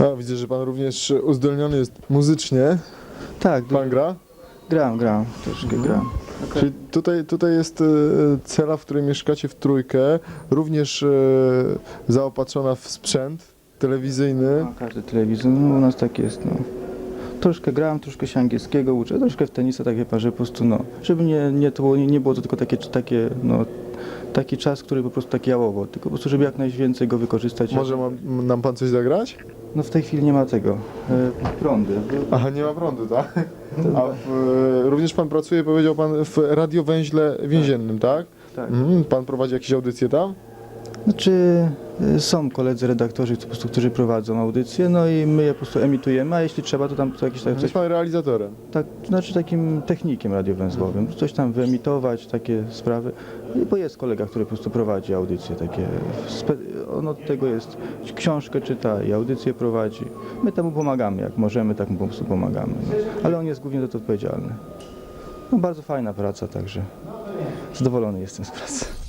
A, widzę, że pan również uzdolniony jest muzycznie. Tak, Pan gra? gram, gram, troszkę gram. Czyli tutaj, tutaj jest e, cela, w której mieszkacie w trójkę, również e, zaopatrzona w sprzęt telewizyjny. Ma każdy telewizor, no u nas tak jest, no. Troszkę gram, troszkę się angielskiego uczę, troszkę w tenisa, tak wie pan, że po prostu, no, żeby nie, nie, to było, nie, nie było to tylko takie, takie, no, taki czas, który po prostu tak jałowo, tylko po prostu, żeby jak najwięcej go wykorzystać. Może ma, nam pan coś zagrać? No w tej chwili nie ma tego, e, prądy. Aha, nie ma prądu, tak? A w, e, również pan pracuje, powiedział pan, w radiowęźle więziennym, tak? Tak. Mhm. Pan prowadzi jakieś audycje tam? Znaczy są koledzy redaktorzy, po prostu, którzy prowadzą audycje, no i my je po prostu emitujemy, a jeśli trzeba, to tam to jakieś tak, coś, Jest pan realizatorem. tak, znaczy takim technikiem radiowęzłowym, coś tam wyemitować, takie sprawy. I bo jest kolega, który po prostu prowadzi audycje takie, spe, on od tego jest, książkę czyta i audycje prowadzi. My temu pomagamy, jak możemy, tak mu po prostu pomagamy. No. Ale on jest głównie za to odpowiedzialny. No bardzo fajna praca, także zadowolony jestem z pracy.